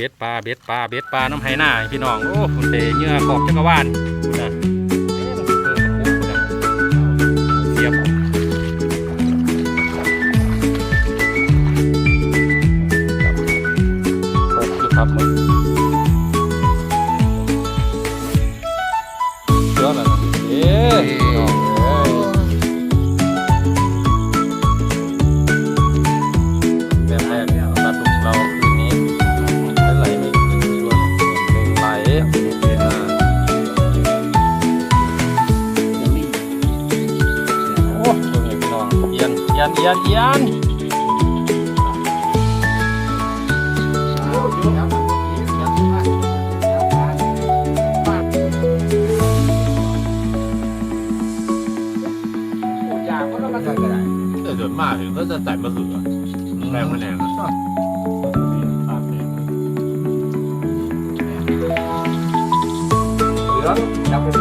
เบ็ดปลาเบ็ดปลาเบ็ดปลาน้ำไหหน้าพี่น้องโอ้คุณเตเนื้อขอบจักรวาล เอียนเอียนเอียนเอียนแต่ส่วนมากถึงก็จะใส่มะเขือแป้งมะแนงอะใ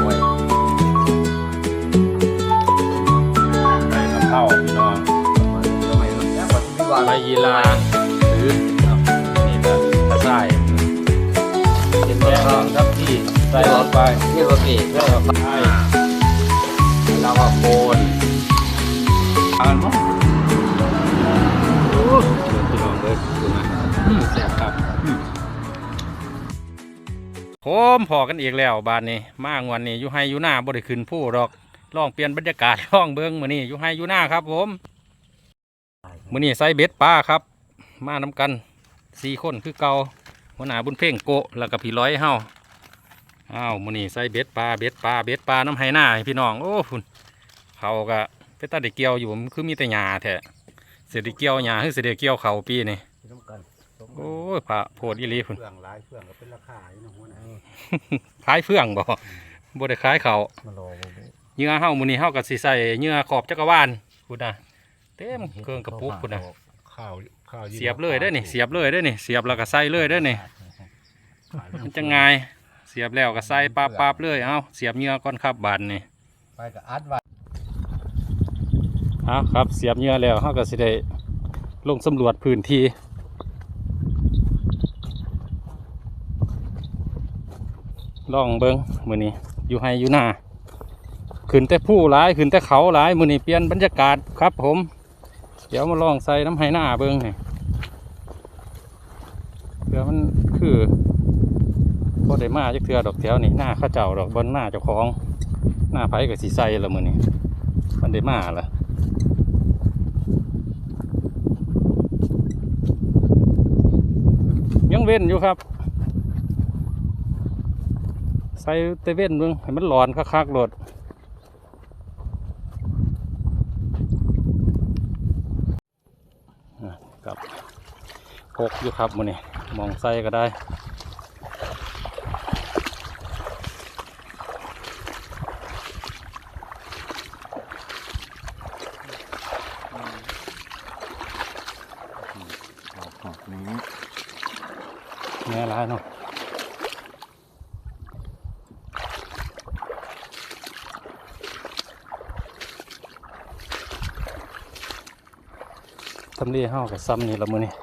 ใบยีราหรือนี่ก็กระส่ายเป็นแดงครับที่ใส่ลงไปนี่ก็ปีกแล้วก็ใส่แล้วก็โคนทานมั้งโอ้พี่น้องเลยดูนะอืมแซ่บครับอืมโคมพอกันอีกแล้วบานนี้ มางวันนี้อยู่ให้อยู่หน้าบ่ได้ขึ้นผู้ดอกลองเปลี่ยนบรรยากาศลองเบิ้งมื้อนี้อยู่ให้อยู่หน้าครับผม มื้อนี้ใส่เบ็ดปลาครับ มาน้กันสี่คนคือเก่าหัวหน้าบุญเพ่งโกะแล้วก็พี่ร้อยเฮาอ้าวมื้อนี้ใส่เบ็ดปลาเบ็ดปลาเบ็ดปลาน้ำไหหน้าให้พี่น้องโอ้คุณเขาก็ไปตัดได้เกี่ยวอยู่มันคือมีแต่หญ้าแท้เสียไดีเกี่ยวหญ้าคือเสียไดีเกี่ยวเขาปีนี่โอ้ยพระโพดอีหลีพุ่นเฟืองหลายเฟืองก็เป็นราคาอยู่นะหัวหน้าขายเฟื่องบ่บ่ได้ขายเขามาลองเหยื่อเฮามื้อนี้เฮาก็สิใส่เหยื่อขอบจักรวาลพุ่นน่ะ เต็มเครื่องกระปุกพุ่นน่ะข้าวข้าวเสียบเลยได้อนี่ เสียบเลยได้อนี่ เสียบแล้วก็ใส่เลยได้อนี่มันจะง่ายเสียบแล้วก็ใส่ปั๊บๆเลยเอ้าเสียบเหยื่อก่อนครับบาดนี่ไปกับอัดไว้เอาครับ เสียบเหยื่อแล้วเฮาก็สิได้ลงสำรวจพื้นที่ลองเบิ่งมื้อนี้อยู่ให้อยู่หน้าขึ้นแต่ผู้หลายขึ้นแต่เขาหลายมื้อนี้เปลี่ยนบรรยากาศครับผม เดี๋ยวมาลองใส่น้ำไหหน้าเบิ่งนี่เดี๋ยวมันคือพอได้มาจักเทือดอกแถวนี่หน้าข้าเจ้าดอกบนหน้าเจ้าของ หน้าไผ่กับสีใสละมือนี้มันได้มาละยังเว้นอยู่ครับ ใส่เตเว้นเบิ่งให้มันร้อนคักๆโลด พกอยู่ครับมือนี่มองไส้ก็ได้นี้แง่ร้ายเนาะทำเรียห้ากับซ้ำนี่ละมือนี่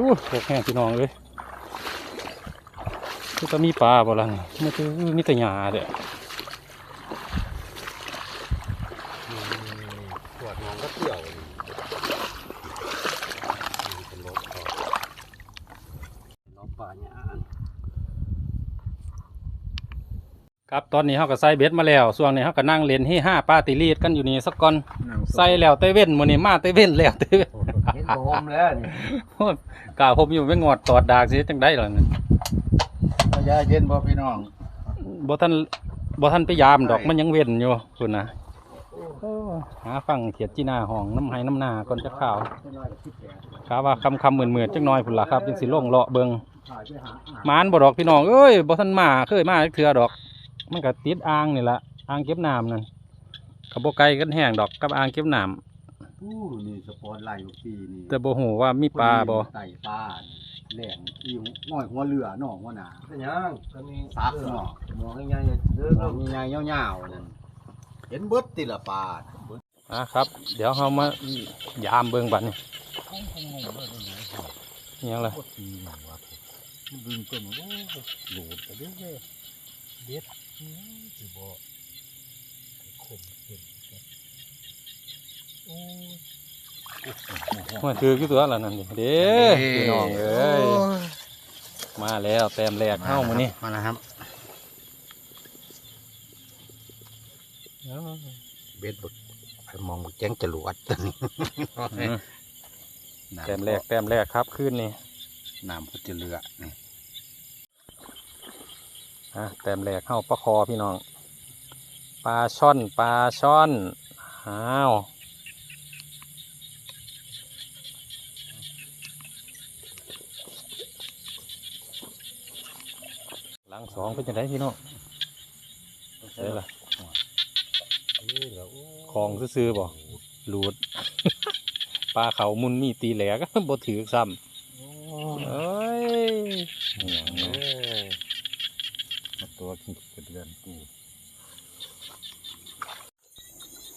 อู้ พวกแห้งพี่น้องเลยคือจะมีปลาบ่ล่ะนี่มันคือมีแต่หญ้าเด้อขวดน้องก็เกี่ยวน้องป่าเนี่ยครับตอนนี้เขาก็ใส่เบ็ดมาแล้วส่วงนี้เขาก็นั่งเล่นให้ห้าปาติลีดกันอยู่นี่สักก่อนใส่แล้วเตเว่นมื้อนี้มาเตเว่นแล้วเตเว่น เห็นโฮมแล้วนี่โอ้ยกล่าวผมอยู่ไม่งอดตอดดากสิจังได้หรอเนี่ยยาเย็นบ่พี่น้องบ่ท่านบ่ท่านไปยามดอกมันยังเว้นอยู่คุณนะโอ้หาฟังเขียดจีน่าห้องน้ำไห้น้ำหนาก่อนจะข่าวข่าวว่าคำคำเหมือนเหมือนๆจังน้อยพุ่นล่ะครับจังสิลงเลาะเบิงหมานบ่ดอกพี่น้องเอ้ยบ่ท่านมาเคยมาจักเทื่อดอก มันก็ติดอ่างนี่ละอ่างเก็บน้ำนั่นกับบ่ไกลกันแห้งดอกกับอ่างเก็บน้ำ อู้นี่สปอร์ตไลท์ปีนี่แต่บ่ฮู้ว่ามีปลาบ่ไต่ปลาแหล่งอีง่อยหัวเรือน้องหัวหนาเป็นยังก็มีซักเนาะมองง่ายๆเด้อมองใหญ่ๆยาวๆนั่นเห็นเบิดติละปลาอะครับ เดี๋ยวเรามายามเบิ่งบัดนี้อิหยังล่ะปีหนังว่าดึงต้นโอ้โหลดไปเรื่อยเด็ดสิบ่คมขึ้นโอ้ มาถือกี่ตัวล่ะนั่นดิเด้พี่น้องเอ้ยมาแล้วแต้มแรกเข้ามื้อนี้มาแล้วครับเบ็ดบกไปมองแจ้งจรวดตัวนี้แต้มแรกแต้มแรกครับขึ้นนี่น้ำพุทธเรือนี่อะแต้มแรกเข้าปลาคอพี่น้อง ปลาช่อน ปลาช่อนอ้าว องเป็นจังไดพี่น้องเด้ล่ะคลองซื่อๆบ่หลุดปลาเขามุนมีตีแหลกบ่ถือซ้ำเอ้ยอหย่างนี้มาตัวขี้กระเดือนกู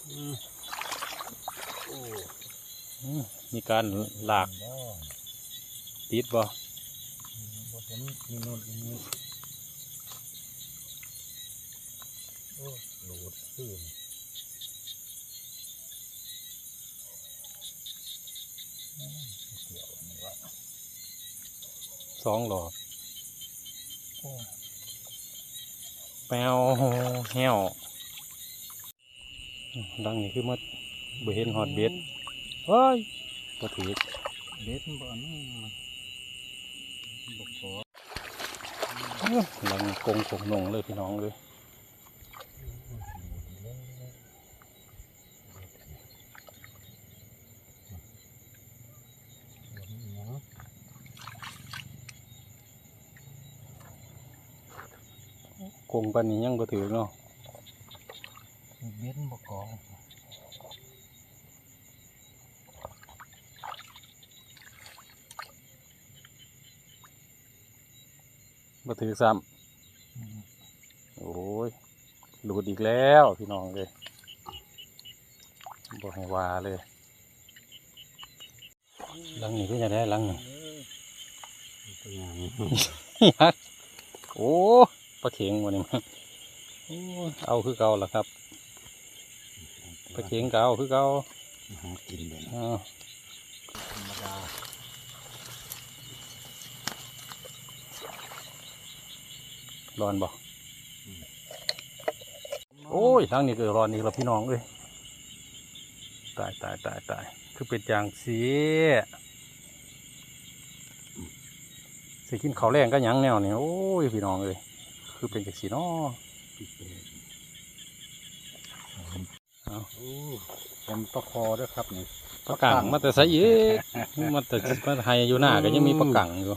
อืมมีการหลากติดบ่บ่เห็นมีโน่นมีนี่ โอ้โหลดขึ้นสองหลอดแมวแห้วดังนี่คือมัดบ่เห็นฮอดเบ็ดเฮ้ยบ่ถือเบ็ดบ่นี่บ่พอดังกงกงนงเลยพี่น้องเลย กงปานนี้ยังบ่ถือเนาะเบ็ดบ่กองบ่ถือซ้ำโอ้ยหลุดอีกแล้วพี่น้องเลยบ่ให้ว่าเลยหลังนี้ก็จะได้หลังนี้ตัวอย่างยักษ์โอ้ ปลาเข็งวันนี้มันโอ้เอาคือเก่าละครับปลาเข็งเก่าคือเก่าหากินเลยนะอ้าวธรรมดาร้อนบ่โอ้ยทางนี้ก็ร้อนอีกแล้วพี่น้องเอ้ยตายตายตายตายคือเป็นจางสีสิกินข้าวแรงก็ยังแนวนี่โอ้ยพี่น้องเอ้ย คือเป็นจังสีน้อเอาโอ้เป็นปลาคอด้วยครับนี่ปลากังมาแต่ใส่เยอะมาแต่มาไทยอยู่หน้าก็ยังมีปลากังอยู่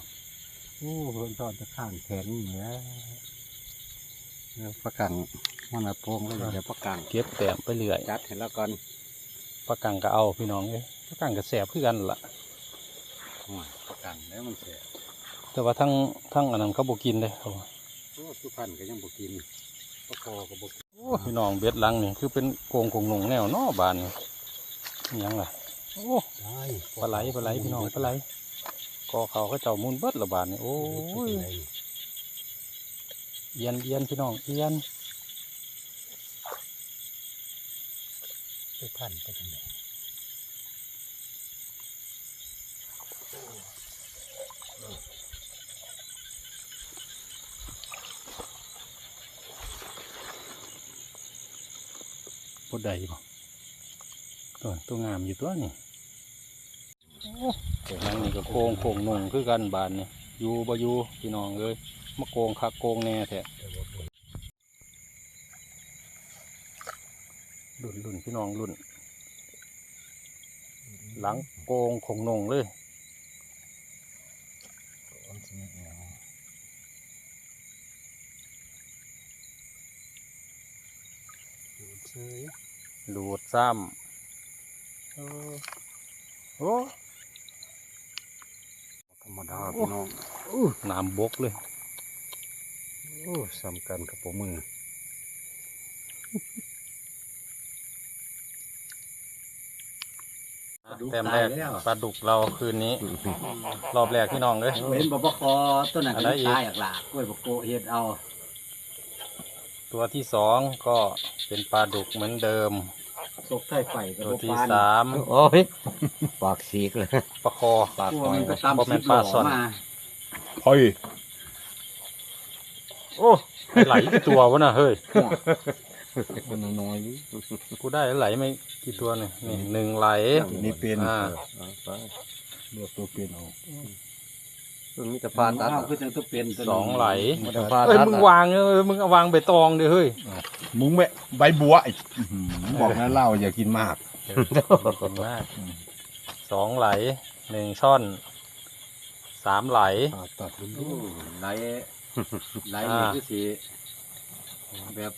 โอ้เพิ่นทอดจะข้างแขนนี่แหละเออปลากังมันละโพงก็อยากจะปลากังเก็บแต้มไปเรื่อยจัดให้แล้วก่อนปลากังก็เอาพี่น้องเอ้ยปลากังก็แสบคือกันล่ะโอ้ยปลากังแล้วมันเสียแต่ว่าทั้งทั้งอันนั้นเขาบ่กินเลยเขาว่า โอ้สุพรรณก็ยังบ่กินปลาคอก็บ่กินโอ้พี่น้องเบ็ดหลังนี่คือเป็นโกงกงหนงแนวเนอบานนี่อิหยังล่ะโอ้ได้ปลาไหลปลาไหลพี่น้องปลาไหลกอเขาเขาเจ้ามุนเบิดละบานนี่โอ้ยเอียนเอียนพี่น้องเอียนสุพรรณไปจังได๋ ดใดบ่ตัวตัวงามอยู่ตัวนี่แต่นั่งนี่ก็โกงโกงนงคือกันบานนี่อยู่บ่อยู่พี่น้องเลยมาโกงคักโกงแน่แท้รุ่นรุ่นพี่น้องรุ่น หลังโกงคงนงเลย มันสิมีแนวดูเฉย หลูด ซ้เออโอ้ธรรมดาพี่น้องอู้น้ำบกเลย โอ้สำคัญกับผมมือแต้มแรกปลาดุกเราคืนนี้ รอบแรกพี่น้องเลยเห็นบ่ปคอต้นนั้นก็อะไรยังอีกตายอักล่ะกล้วยบ่โกเฮ็ดเอา ตัวที่สองก็เป็นปลาดุกเหมือนเดิม ตกใต้ไฟก็ตัวบ่ที่ปานสามโอ้ยปากสีกเลยปลาคอปากมันก็ตามบ่แม่นปลาซ่อนมาเฮ้ยโอ้ไหลกี่ตัววะน่ะเฮ้ยมันน้อยกูได้ไหลไม่กี่ตัวเนี่ยนี่หนึ่งไหลนี่เป็นอ่า เลือกตัวเป็นเอา มันมีแต่ปลาตัดเอาคือจังตัวเป็นตัวสองไหล มีแต่ปลาเอ้ยตัดมึงวางเออมึงเอาวางใบตองดิเฮ้ยมุ้งแม่ใบบัวไอ้อื้อหือบอกนะเหล้าอย่ากินมากเก่งมากสองไหลหนึ่งช่อนสามไหลอ่าตัดดูโอ้ไหลไหลอ่านี่คือสิแบบ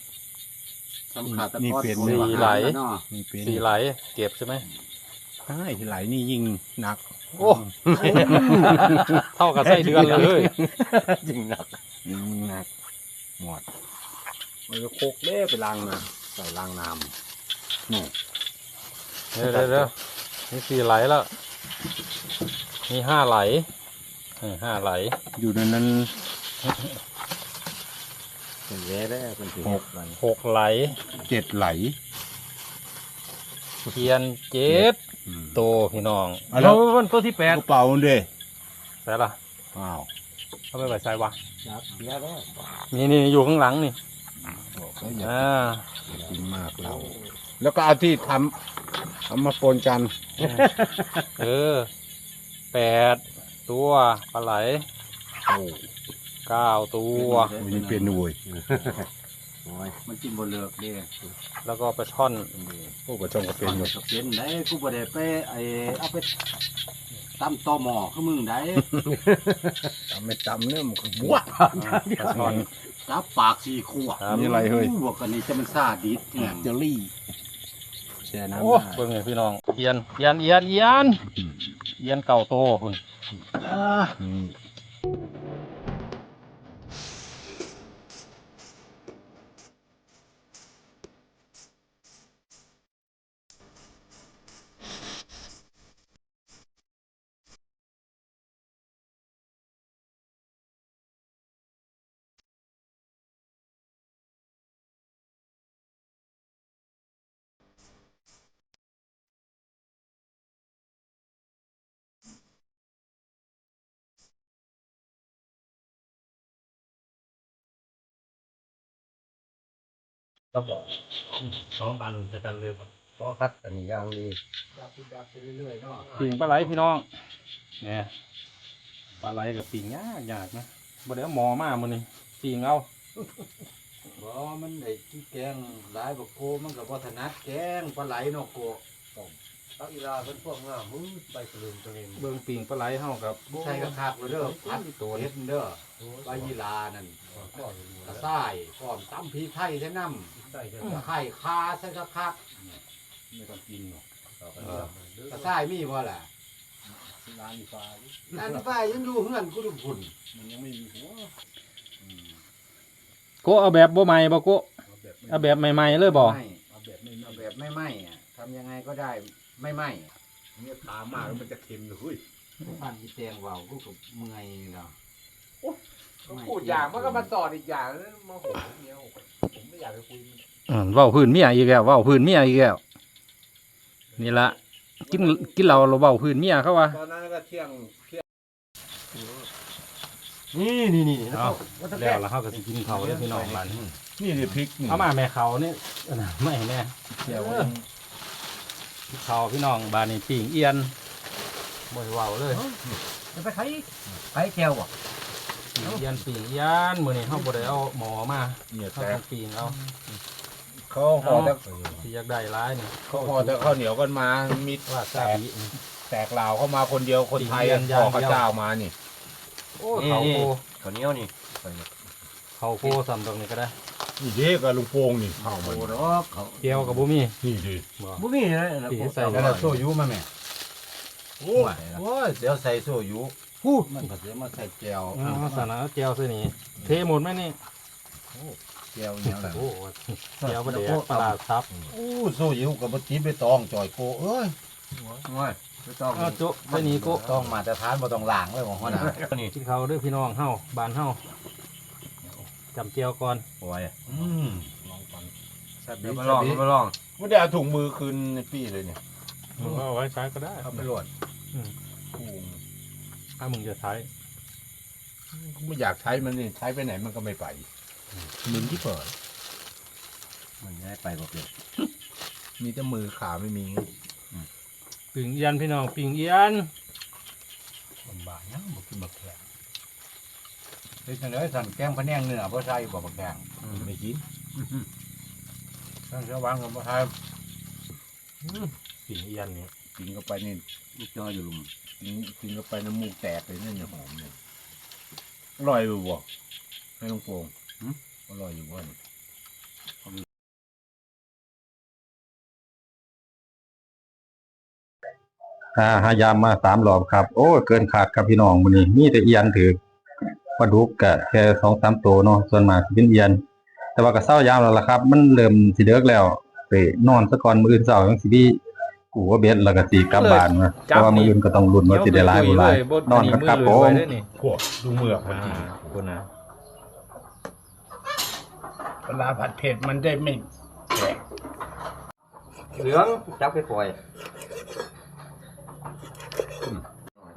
สำคัญตะนี่กอนเป็นคนสี่ว่าไหล เนาะ นี่เป็นสี่ไหลเก็บใช่ไหม ใช่ไหลนี่ยิ่งหนัก โอ้เท่ากับไส้เดือนเลยจริงหนักยิ่งหนักหมดมันจะโคกเล่ไปล้างน้ำใส่ล้างน้ำนี่เดี๋ยวเดี๋ยวเดี๋ยวนี่สี่ไหลแล้วมีห้าไหลเออห้าไหล อยู่ในนั้นเป็นแย่แล้วเป็นสิหกหกไหลเจ็ดไหลเทียนเจ็ดอืม โตพี่น้องอะแล้ว เอามันตัวที่แปดกระเป๋ามันด้วยใส่ละอ้าวเอาไปไว้ใส่วะครับแย่แล้วนี่นี่อยู่ข้างหลังนี่บอกแล้วอย่าอ่ากินมากเรา แล้วก็เอาที่ทำเอามาปนกันเออแปดตัวปลาไหลโอ้เก้าตัวมันยังเป็นด้วยโอ้ย มันกินบ่เลิกเด้แล้วก็ปลาช่อนโอ้กระชงก็เป็เป็นนหมดเป็นได้กูบ่ได้ไปไอ้เอาไปตำตอหมอคือมึงได้ทำไม่จำเนี่ยมันก็บวชอ่าปลาช่อนจับปากสี่ขวบครับนี่อะไรเฮ้ยบวกกันนี่จะมันซาดิสเนี่ยเจอรี่แช่น้ำโอ้ได้เบิ่งเลยพี่น้องเอียนเอียนเอียนเอียนเอียนเก่าโตคุณ ก็บอกสองปันจะกันเลยพอคัดอันนี้อย่างดีปิ่งปลาไหลพี่น้องเนี่ยปลาไหลกับปิ่งยากยากนะบ่ได้เอาหมอมามื้อนี้ปิ่งเอาบ่มันได้ที่แกงหลายบ่โกมันก็บ่ถนัดแกงปลาไหลเนาะโกตั กอีลาเป็นพวกงามมือไปกระลืมตัวเองเบิ่งปิ่งปลาไหลเฮากับใช่กระคักเลยเด้อพัดตัวเฮ็ดเด้อใบยีลานั่นกระส่ายพร้อมตำพริกไทยใส่น้ำตะไคร้คาใส่กระคักไม่ต้องกินหรอกกระส่ายมีบ่ล่ะร้านฟ้านั่นไปยังอยู่เฮือนกูดูพุ่นมันยังไม่มีหัวโกเอาแบบบ่ใหม่บ่โกเอาแบบไม่เอาแบบใหม่ๆเลยบ่ไม่เอาแบบไม่เอาแบบไม่ไหม้อะทำยังไงก็ได้ ไม่ไหม้เนี่ยตามากแล้วมันจะเค็มเลยเฮ้ยพันที่แตงว่าวกูก็เมื่อยเนาะพูดอย่างมันก็มาสอนอีกอย่างแล้วมาโหเนี้ยผมไม่อยากไปคุยอืมเว้าพื้นเมียอีกแล้วเว้าพื้นเมียอีกแล้วนี่ละกินกินเหล้าเราเว้าพื้นเมียเขาว่าตอนนั้นก็เที่ยงเที่ยงนี่นี่นี่เอา แล้วแล้วเฮาก็สิกินข้าวเด้อพี่น้องบ้านนี่ดิพริกนี่เอามาแม่เขานี่เอาน่ะไม่แม่เที่ยว เขาพี่น้องบ้านนี้ปิ่งเอียนบ่ได้เว้าเลยจะไปไข่ไข่แก้วบ่ปิ่งเอียนปิ่งเอียนมื้อนี้เฮาบ่ได้เอาหมอมาเนี่ยเฮาแตต้กองปิ่งเอาเขาห่อแต่สิอยากได้หลายนี่เขาห่อแต่ข้าวเหนียวกันมามีว่าแตซากบินี่แตกลาวเข้ามาคนเดียวคนไทยปีนยันห่อข้าวเดียวเจ้ามานี่โอ้เขาโคข้าวเหนียวนี่เขาโคซ้ำตรงนี้ก็ได้ นี่เด็กกับลุงโป่งนี่ข้าวมันโอ้ดอกเขาเกี่ยวกับบ่มีนี่ดิบ่มีเลยนะที่ใส่แล้วเราโซ่ยุมาแม่โอ้โอ้ยเดี๋ยวใส่โซ่ยุพูดมันก็สิมาใส่แจวอ๋อสาระเจียวใส่นี่เทหมดไหมนี่แจวเนี่ยแหละโอ้เจียวบ่ได้ปลาร้าซับโอ้โซ่ยุกับบ่ติดไปตองจ่อยโกเอ้ยโอ้ยไม่ต้องอ้าวโจ๊ะใส่นี่โกต้องมาแต่ทานบ่ต้องล้างเลยของเขาน่ะนี่กินข้าวเด้อพี่น้องเฮาบ้านเฮา จำเจียวก่อนโอ้ยอืมลองฟังแซ่บดีเดี๋ยวมาแซ่ลอบงดี เดี๋ยวมาลองไม่ได้เอาถุงมือคืนในปี้เลยเนี่ยมึงเอาไว้ใช้ก็ได้ เอาไปโหลดถ้ามึงจะใช้ไม่อยากใช้มันนี่ใช้ไปไหนมันก็ไม่ไปมึนที่เปิดมันง่ายไปบ่เป็นมีแต่มือขาไม่มีปิ่งเอียนพี่น้องปิ่งเอียนลำบากนะบ่กินบักแข้ง เฮ้ยจังได๋สั่นแกงพะแนงเนื้อบ่ใส่บ่บักแข้งไม่กินสั่นเสวางก็บ่ใส่ปิ่งเอียนนี่กินเข้าไปนี่ลูกจออยู่ลุมกินกินเข้าไปน้ำมูกแตกเลยนี่เนี่ยหอมเนี่ยอร่อยอยู่บ่ให้ลุงโป่งอร่อยอยู่บ่นี่หาหายามมาสามรอบครับ โอ้เกินขาดครับพี่น้องมื้อนี้มีแต่เอียนถือ ปลาดุกกะแค่สองสามตัวเนาะส่วนมากสิเป็นเอียนแต่ว่าก็เศร้ายามแล้วล่ะครับ มันเริ่มสิเลิกแล้วไปนอนซะก่อนมื้ออื่นเช้าจังสิมีกูว่าเบ็ดแล้วก็สิกลับบ้านนะเพราะว่ามื้ออื่นก็ต้องลุ้นว่าสิได้หลายบ่หลายนอนกันครับผมพวกดูเมือกมันอ่าจริงขอบคุณนะเวลาผัดเผ็ดมันได้ไม่แตกเหลืองจับไปปล่อย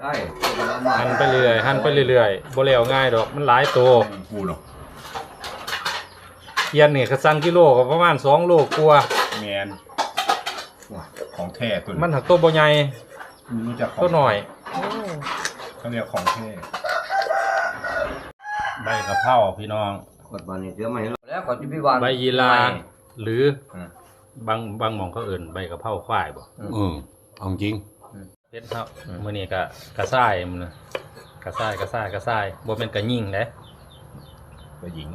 ได้หั่นไปเรื่อยหั่นไปเรื่อยๆบ่แล้วง่ายดอกมันหลายตัวกูเนาะเอียนนี่ก็สั่งกิโลก็ประมาณ2โลกว่าแมนของแท้ตัวมันหักตัวบ่ใหญ่รู้จักของตัวหน่อยเขาเรียกของแท้ใบกะเพราพี่น้องกดบอลนี่เดี๋ยวมาเห็นแล้วก่อนที่พี่วานใบยีราหรือออบางบางหม่องเขาเอิ้นใบกะเพราควายบ่อืมเอาจริง เฮ็ดครับมื้อนี้ก็กระซ้ายมันน่ะกระซ้ายกระซ้ายกระซ้ายบ่แม่นกระยิ่งเด้ก็หญิง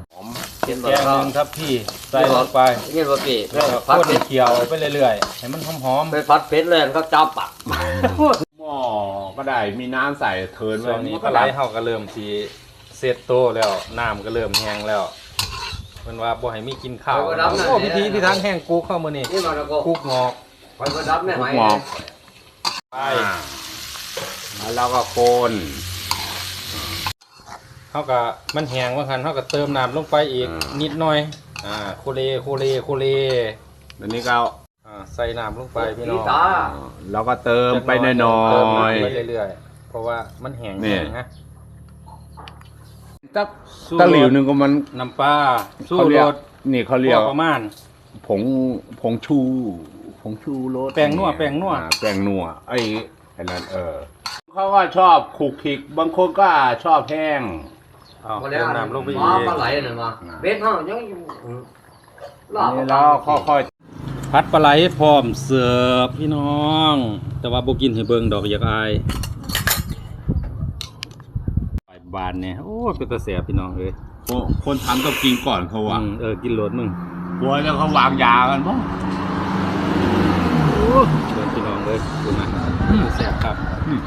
เห็นแกบ่งเขาหนึงครับพี่ใส่ลงไปเห็นบ่พี่แล้วก็พัดคั่วเป็ดเคี่ยวไปเรื่อยๆให้มันหอมไปพัดเป็ดเลยเขาจับปะหม้อก็ได้มีน้ำใส่เทินๆไว้ช่วงนี้มันปก็ลาไหไหลลเฮาก็เริ่มสิเซตโตแล้วน้ำก็เริ่มแห้งแล้วเพิ่นว่าบ่ให้มีกินข้าวโอ้พิธีพิธังแห้งกุ๊กเข้ามื้อนี้นี่มาแล้วก็กุ๊กงอกไปก็ดับแม่ไหมหมอก ไปแล้วเราก็โคนเฮาก็มันแห้งว่าคั่นเฮาก็เติมน้ำลงไปอีกนิดหน่อย อ่าโคเลโคเลโคเลอันนี้ก็เอาอ่าใส่น้ำลงไปพี่น้นี่องตาเราก็เติมไปน้เติอมยไปเรื่อยๆเพราะว่ามันแห้งนี่แห้งฮะๆตักตะหลิวหนึงก็มันน้ำปลาสู้เขาเรีรยกสนี่เขาเรียกพอประมาณ ผงผงชูผ งชูรสแป้งนัวแป้งนัว อ่าแป้งนัวไอ้ไอ้นั่นเออเขาก็ชอบขลุกขลิกบางคนก็ชอบแห้ง เอาบ่เติมน้ำลงไปอีมากปลาไหลนั่นมาเป็ดเฮายังอยู่ลาบนี่เราค่อยพัดปลาไหลพร้อมเสิร์ฟพี่น้อง แต่ว่าบ่กินให้เบิ่งดอกอยากอายไปบานเนี่ยโอ้ยเป็นตาแสบพี่น้องเอ้ยๆคนคนทำต้องกินก่อนเขาว่าอืมเออกินโหลดมึงกลัวแล้วเขาวางยากันบ้างเชิญพี่น้องเอ้ยดูนะแสบครับอืม